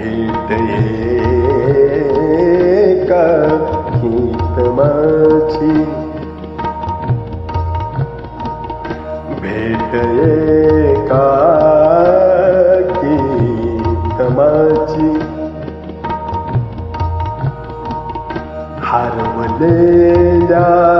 भेट का गीत माझी भेट का गीत माझी हरवलेल्या मानसाची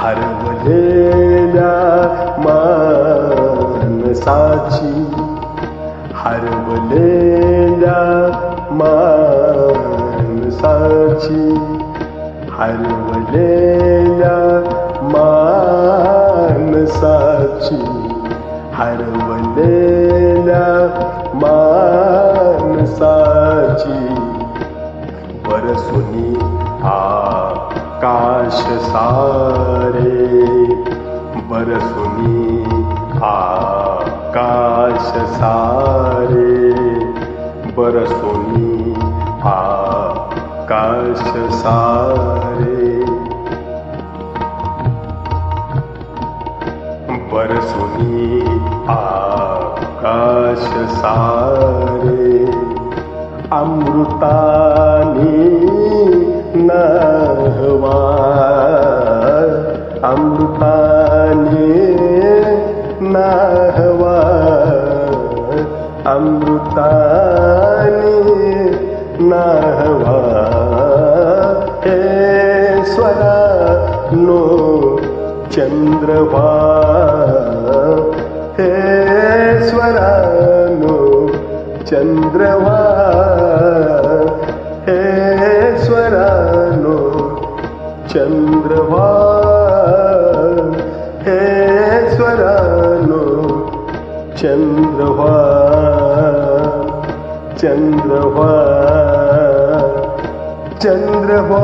हरवलेल्या मानसाची हरवलेल्या मानसाची हरवलेल्या मानसाची हरवलेल्या मानसाची बरसुनी आकाश सारे बरसुनी आकाश सारे बरसुनी आकाश सारे बरसुनी आकाश सारे अमृतानी अमृतानी नहवा हे स्वरा नो चंद्रवा हे स्वरा नो चंद्रवा चंद्रवा चंद्रवा चंद्रवा